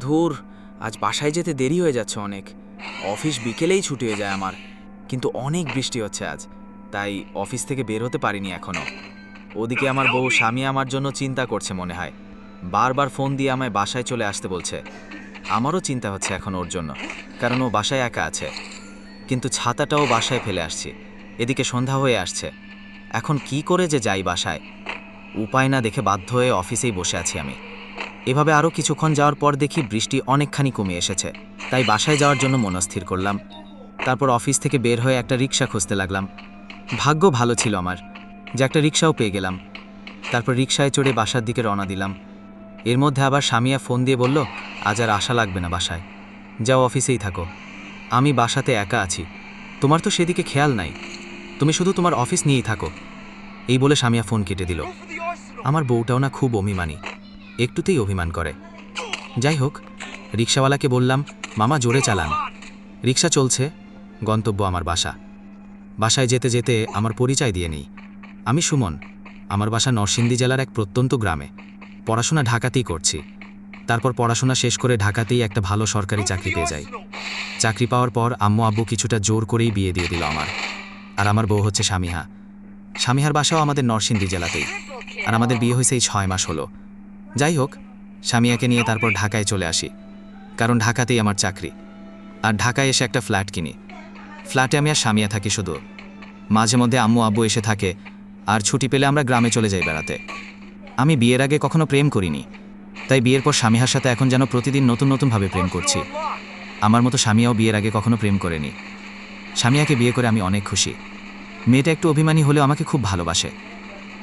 ধুর, আজ বাসায় যেতে দেরি হয়ে যাচ্ছে অনেক। অফিস বিকেলেই ছুটি হয়ে যায় আমার। কিন্তু অনেক বৃষ্টি হচ্ছে আজ। তাই অফিস থেকে বের হতে পারিনি এখনও। ওদিকে আমার বউ স্বামী আমার জন্য চিন্তা করছে মনে হয়। বারবার ফোন দিয়ে আমায় বাসায় চলে আসতে বলছে। আমারও চিন্তা হচ্ছে এখন ওর জন্য, কারণ ও বাসায় একা আছে। কিন্তু ছাতাটাও বাসায় ফেলে আসছি। এদিকে সন্ধ্যা হয়ে আসছে। এখন কি করে যে যাই বাসায়? উপায় না দেখে বাধ্য হয়ে অফিসেই বসে আছি আমি। এভাবে আরও কিছুক্ষণ যাওয়ার পর দেখি বৃষ্টি অনেকখানি কমে এসেছে। তাই বাসায় যাওয়ার জন্য মনস্থির করলাম। তারপর অফিস থেকে বের হয়ে একটা রিক্সা খুঁজতে লাগলাম। ভাগ্য ভালো ছিল আমার। যে একটা রিক্সাও পেয়ে গেলাম। তারপর রিক্সায় চড়ে বাসার দিকে রওনা দিলাম। এর মধ্যে আবার স্বামীয়া ফোন দিয়ে বলল, আজ আর আশা লাগবে না বাসায়। যাও অফিসেই থাকো। আমি বাসাতে একা আছি। তোমার তো সেদিকে খেয়াল নাই। তুমি শুধু তোমার অফিস নিয়েই থাকো। এই বলে স্বামীয়া ফোন কেটে দিল। আমার বউটাও না খুব অভিমানী। একটুতেই অভিমান করে। যাই হোক রিক্সাওয়ালাকে বললাম, মামা, জোরে চালান। রিক্সা চলছে, গন্তব্য আমার বাসা। বাসায় যেতে যেতে আমার পরিচয় দিয়ে নিই। আমি সুমন, আমার বাসা নরসিংদী জেলার এক প্রত্যন্ত গ্রামে। পড়াশোনা ঢাকাতেই করছি। তারপর পড়াশোনা শেষ করে ঢাকাতেই একটা ভালো সরকারি চাকরি পেয়ে যাই। চাকরি পাওয়ার পর আম্মু আব্বু কিছুটা জোর করেই বিয়ে দিয়ে দিল আমার। আর আমার বউ হচ্ছে স্বামীহা। স্বামীহার বাসাও আমাদের নরসিংদী জেলাতেই। আর আমাদের বিয়ে হয়েছে এই ছয় মাস হলো। যাই হোক স্বামীয়াকে নিয়ে তারপর ঢাকায় চলে আসি, কারণ ঢাকাতেই আমার চাকরি। আর ঢাকায় এসে একটা ফ্ল্যাট কিনি। ফ্ল্যাটে আমি আর স্বামীয়া থাকি শুধু। মাঝে মধ্যে আম্মু আব্বু এসে থাকে, আর ছুটি পেলে আমরা গ্রামে চলে যাই বেড়াতে। আমি বিয়ের আগে কখনো প্রেম করিনি, তাই বিয়ের পর স্বামীহার সাথে এখন যেন প্রতিদিন নতুন নতুনভাবে প্রেম করছি। আমার মতো স্বামীয়াও বিয়ের আগে কখনো প্রেম করেনি। স্বামীয়াকে বিয়ে করে আমি অনেক খুশি। মেয়েটা একটু অভিমানী হলেও আমাকে খুব ভালোবাসে।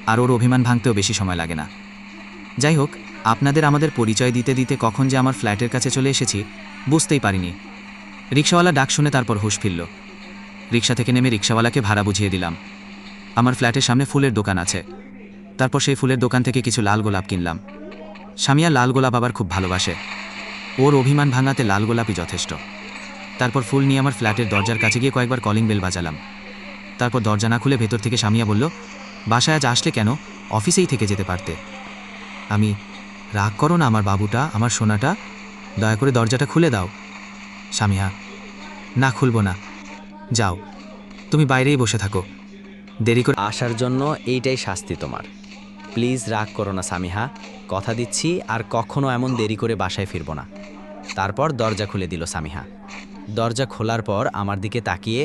আর ওর অভিমান ভাঙতেও বেশি সময় লাগে না। যাই হোক, আপনাদের আমাদের পরিচয় দিতে দিতে কখন যে আমার ফ্ল্যাটের কাছে চলে এসেছি, বুঝতেই পারিনি। রিক্সাওয়ালা ডাক শুনে তারপর হুঁশ ফিরল। রিক্সা থেকে নেমে রিক্সাওয়ালাকে ভাড়া বুঝিয়ে দিলাম। আমার ফ্ল্যাটের সামনে ফুলের দোকান আছে। তারপর সেই ফুলের দোকান থেকে কিছু লাল গোলাপ কিনলাম। স্বামীয়া লাল গোলাপ আবার খুব ভালোবাসে। ওর অভিমান ভাঙাতে লাল গোলাপই যথেষ্ট। তারপর ফুল নিয়ে আমার ফ্ল্যাটের দরজার কাছে গিয়ে কয়েকবার কলিং বেল বাজালাম। তারপর দরজা না খুলে ভেতর থেকে স্বামীয়া বলল, বাসায় আজ আসলে কেন? অফিসেই থেকে যেতে পারতে। আমি রাগ করো না আমার বাবুটা, আমার সোনাটা। দয়া করে দরজাটা খুলে দাও। স্বামীহা না খুলব না। যাও, তুমি বাইরেই বসে থাকো। দেরি করে আসার জন্য এইটাই শাস্তি তোমার। প্লিজ রাগ করো না স্বামীহা কথা দিচ্ছি, আর কখনো এমন দেরি করে বাসায় ফিরব না। তারপর দরজা খুলে দিল স্বামীহা দরজা খোলার পর আমার দিকে তাকিয়ে,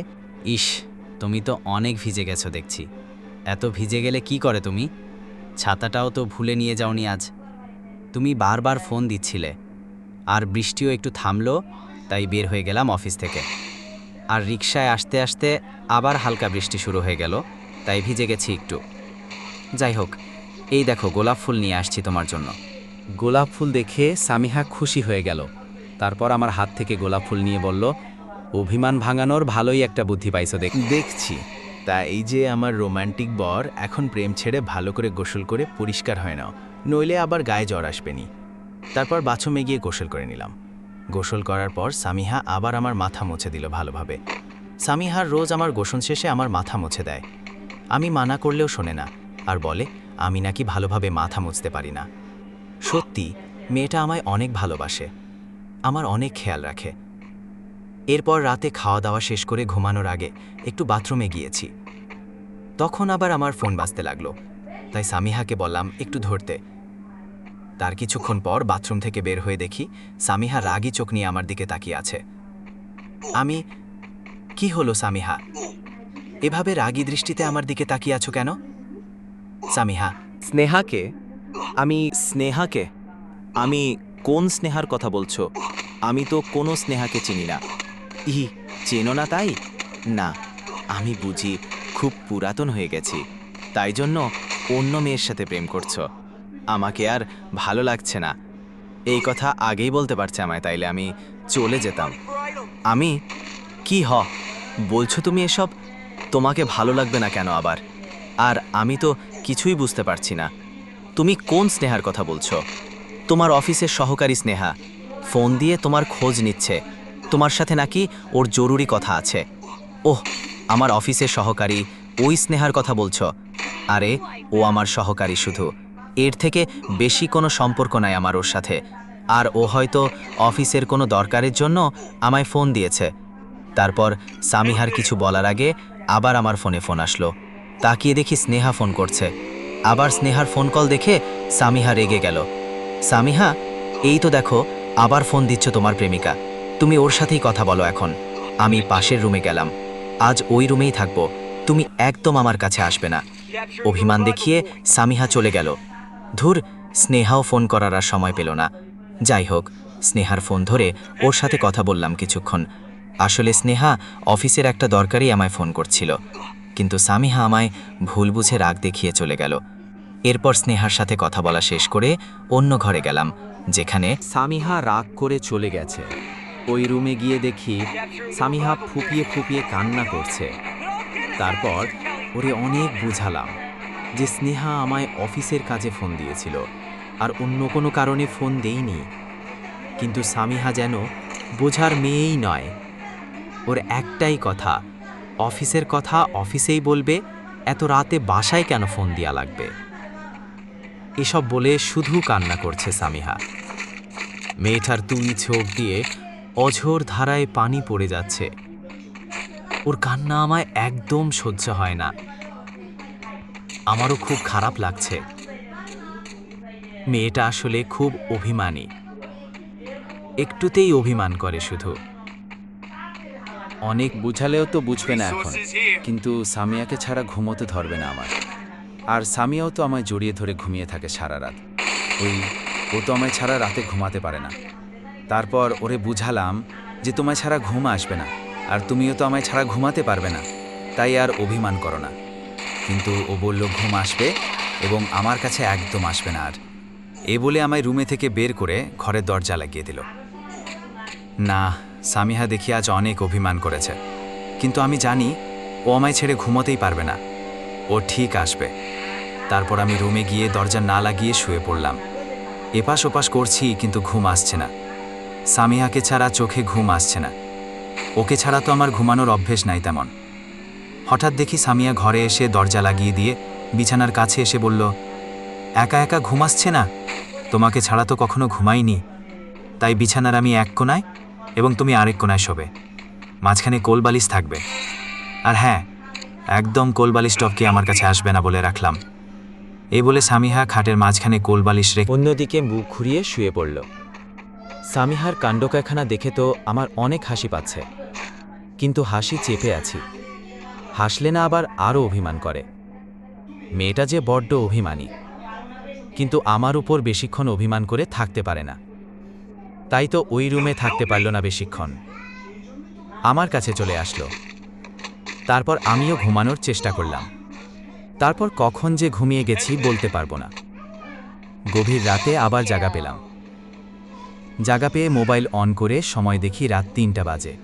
ইস, তুমি তো অনেক ভিজে গেছো দেখছি। এত ভিজে গেলে কি করে তুমি? ছাতাটাও তো ভুলে নিয়ে যাওনি আজ। তুমি বারবার ফোন দিচ্ছিলে। আর বৃষ্টিও একটু থামলো, তাই বের হয়ে গেলাম অফিস থেকে। আর রিকশায় আসতে আসতে আবার হালকা বৃষ্টি শুরু হয়ে গেল, তাই ভিজে গেছি একটু। যাই হোক, এই দেখো গোলাপ ফুল নিয়ে আসছি তোমার জন্য। গোলাপ ফুল দেখে সামিহা খুশি হয়ে গেল। তারপর আমার হাত থেকে গোলাপ ফুল নিয়ে বলল, অভিমান ভাঙানোর ভালোই একটা বুদ্ধি পাইছো দেখ দেখছি। তা এই যে আমার রোমান্টিক বর, এখন প্রেম ছেড়ে ভালো করে গোসল করে পরিষ্কার হয় না নইলে আবার গায়ে জ্বর আসবেনি তারপর বাথরুমে গিয়ে গোসল করে নিলাম। গোসল করার পর সামিহা আবার আমার মাথা মুছে দিল ভালোভাবে। সামিহার রোজ আমার গোসল শেষে আমার মাথা মুছে দেয়। আমি মানা করলেও শোনে না, আর বলে, আমি নাকি ভালোভাবে মাথা মুছতে পারি না। সত্যি, মেয়েটা আমায় অনেক ভালোবাসে। আমার অনেক খেয়াল রাখে। এরপর রাতে খাওয়া দাওয়া শেষ করে ঘুমানোর আগে একটু বাথরুমে গিয়েছি। তখন আবার আমার ফোন বাজতে লাগল। তাই সামিহাকে বললাম, একটু ধরতে। তার কিছুক্ষণ পর বাথরুম থেকে বের হয়ে দেখি সামিহা রাগী চোখ নিয়ে আমার দিকে তাকিয়ে আছে। আমি, কি হলো সামিহা? এভাবে রাগী দৃষ্টিতে আমার দিকে তাকিয়ে আছো কেন? সামিহা, স্নেহাকে? আমি স্নেহাকে? আমি কোন স্নেহার কথা বলছো? আমি তো কোনো স্নেহাকে চিনি না। ই, চেনো না তাই? না, আমি বুঝি খুব পুরাতন হয়ে গেছি। তাই জন্য অন্য মেয়ের সাথে প্রেম করছ। আমাকে আর ভালো লাগছে না। এই কথা আগেই বলতে পারছে আমায়, তাইলে আমি চলে যেতাম। আমি? কি হ? বলছো তুমি এসব? তোমাকে ভালো লাগবে না কেন আবার? আর আমি তো কিছুই বুঝতে পারছি না। তুমি কোন স্নেহার কথা বলছো? তোমার অফিসের সহকারী স্নেহা। ফোন দিয়ে তোমার খোঁজ নিচ্ছে। তোমার সাথে নাকি ওর জরুরি কথা আছে। ওহ, আমার অফিসের সহকারী, ওই স্নেহার কথা বলছ। আরে, ও আমার সহকারী শুধু। এর থেকে বেশি কোনো সম্পর্ক নাই আমার ওর সাথে। আর ও হয়তো অফিসের কোনো দরকারের জন্য আমায় ফোন দিয়েছে। তারপর সামিহার কিছু বলার আগে আবার আমার ফোনে ফোন আসলো। তাকিয়ে দেখি স্নেহা ফোন করছে। আবার স্নেহার ফোন কল দেখে সামিহা রেগে গেল। সামিহা, এই তো দেখো, আবার ফোন দিচ্ছ তোমার প্রেমিকা। তুমি ওর সাথেই কথা বলো এখন। আমি পাশের রুমে গেলাম। আজ ওই রুমেই থাকব। তুমি একদম আমার কাছে আসবে না। অভিমান দেখিয়ে সামিহা চলে গেল। ধুর, স্নেহাও ফোন করার আর সময় পেল না। যাই হোক, স্নেহার ফোন ধরে ওর সাথে কথা বললাম কিছুক্ষণ। আসলে স্নেহা অফিসের একটা দরকারই আমায় ফোন করছিল। কিন্তু সামিহা আমায় ভুল বুঝে রাগ দেখিয়ে চলে গেল। এরপর স্নেহার সাথে কথা বলা শেষ করে অন্য ঘরে গেলাম, যেখানে সামিহা রাগ করে চলে গেছে। ওই রুমে গিয়ে দেখি সামিহা ফুপিয়ে ফুপিয়ে কান্না করছে। তারপর ওরে অনেক বুঝালাম যে স্নেহা আমায় অফিসের কাজে ফোন দিয়েছিল আর অন্য কোনো কারণে ফোন দেইনি। কিন্তু সামিহা যেন বোঝার মেয়েই নয়। ওর একটাই কথা, অফিসের কথা অফিসেই বলবে, এত রাতে বাসায় কেন ফোন দেয়া লাগবে? এসব বলে শুধু কান্না করছে সামিহা। মেয়েটার তুই চোখ দিয়ে অঝোর ধারায় পানি পড়ে যাচ্ছে। ওর কান্না আমায় একদম সহ্য হয় না। আমারও খুব খারাপ লাগছে। মেয়েটা আসলে খুব অভিমানী। একটুতেই অভিমান করে শুধু। অনেক বুঝালেও তো বুঝবে না এখন। কিন্তু সামিয়াকে ছাড়া ঘুমোতে ধরবে না আমার আর সামিয়াও তো আমায় জড়িয়ে ধরে ঘুমিয়ে থাকে সারা রাত। ওই, ও তো আমায় ছাড়া রাতে ঘুমাতে পারে না। তারপর ওরে বুঝালাম যে তোমায় ছাড়া ঘুম আসবে না, আর তুমিও তো আমায় ছাড়া ঘুমাতে পারবে না। তাই আর অভিমান করো না। কিন্তু ও বলল, ঘুম আসবে এবং আমার কাছে একদম আসবে না আর। এ বলে আমায় রুমে থেকে বের করে ঘরের দরজা লাগিয়ে দিল। না, সামিহা দেখি আজ অনেক অভিমান করেছে। কিন্তু আমি জানি ও আমায় ছেড়ে ঘুমোতেই পারবে না। ও ঠিক আসবে। তারপর আমি রুমে গিয়ে দরজা না লাগিয়ে শুয়ে পড়লাম। এপাশ ওপাশ করছি, কিন্তু ঘুম আসছে না। সামিহাকে ছাড়া চোখে ঘুম আসছে না। ওকে ছাড়া তো আমার ঘুমানোর অভ্যেস নাই তেমন। হঠাৎ দেখি সামিয়া ঘরে এসে দরজা লাগিয়ে দিয়ে বিছানার কাছে এসে বলল, একা একা ঘুম আসছে না? তোমাকে ছাড়া তো কখনো ঘুমাইনি। তাই বিছানার আমি এক কোনায় এবং তুমি আরেক কোনায় শোবে। মাঝখানে কোলবালিশ থাকবে। আর হ্যাঁ একদম কোলবালিশ টপকে আমার কাছে আসবে না বলে রাখলাম। এই বলে সামিহা খাটের মাঝখানে কোলবালিশ রেখে অন্যদিকে মুখ ঘুরিয়ে শুয়ে পড়ল। সামিহার কাণ্ডকারখানা দেখে তো আমার অনেক হাসি পাচ্ছে। কিন্তু হাসি চেপে আছি। হাসলে না আবার আরও অভিমান করে। মেয়েটা যে বড্ড অভিমানী। কিন্তু আমার উপর বেশিক্ষণ অভিমান করে থাকতে পারে না। তাই তো ওই রুমে থাকতে পারল না বেশিক্ষণ। আমার কাছে চলে আসলো। তারপর আমিও ঘুমানোর চেষ্টা করলাম। তারপর কখন যে ঘুমিয়ে গেছি বলতে পারব না। গভীর রাতে আবার জাগা পেলাম। জাগা পেয়ে মোবাইল অন করে সময় দেখি রাত তিনটা বাজে।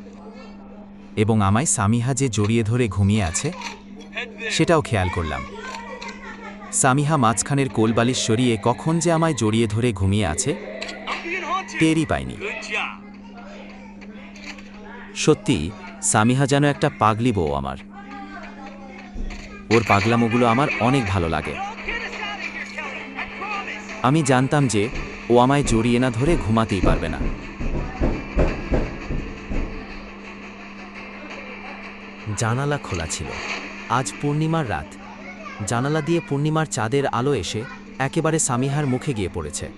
এবং আমায় সামিহা যে জড়িয়ে ধরে ঘুমিয়ে আছে, সেটাও খেয়াল করলাম। সামিহা মাঝখানের কোলবালিশ সরিয়ে কখন যে আমায় জড়িয়ে ধরে ঘুমিয়ে আছে, টেরই পাইনি। সত্যি, সামিহা যেন একটা পাগলি বউ আমার। ওর পাগলামোগুলো আমার অনেক ভালো লাগে। আমি জানতাম যে ও আমায় জড়িয়ে না ধরে ঘুমাতেই পারবে না। জানালা খোলা ছিল। আজ পূর্ণিমার রাত। জানালা দিয়ে পূর্ণিমার চাঁদের আলো এসে একেবারে সামিহার মুখে গিয়ে পড়েছে।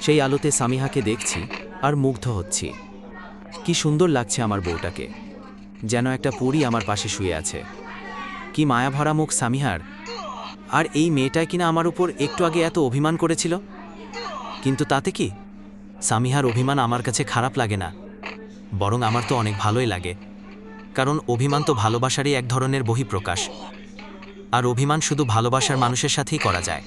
সেই আলোতে সামিহাকে দেখছি আর মুগ্ধ হচ্ছি। কি সুন্দর লাগছে আমার বউটাকে। যেন একটা পুরী আমার পাশে শুয়ে আছে। কি মায়াভরা মুখ সামিহার। আর এই মেয়েটাই কিনা আমার উপর একটু আগে এত অভিমান করেছিল? কিন্তু তাতে কি? সামিহার অভিমান আমার কাছে খারাপ লাগে না। বরং আমার তো অনেক ভালোই লাগে। কারণ অভিমান তো ভালোবাসারই এক ধরনের বহিঃপ্রকাশ। আর অভিমান শুধু ভালোবাসার মানুষের সাথেই করা যায়।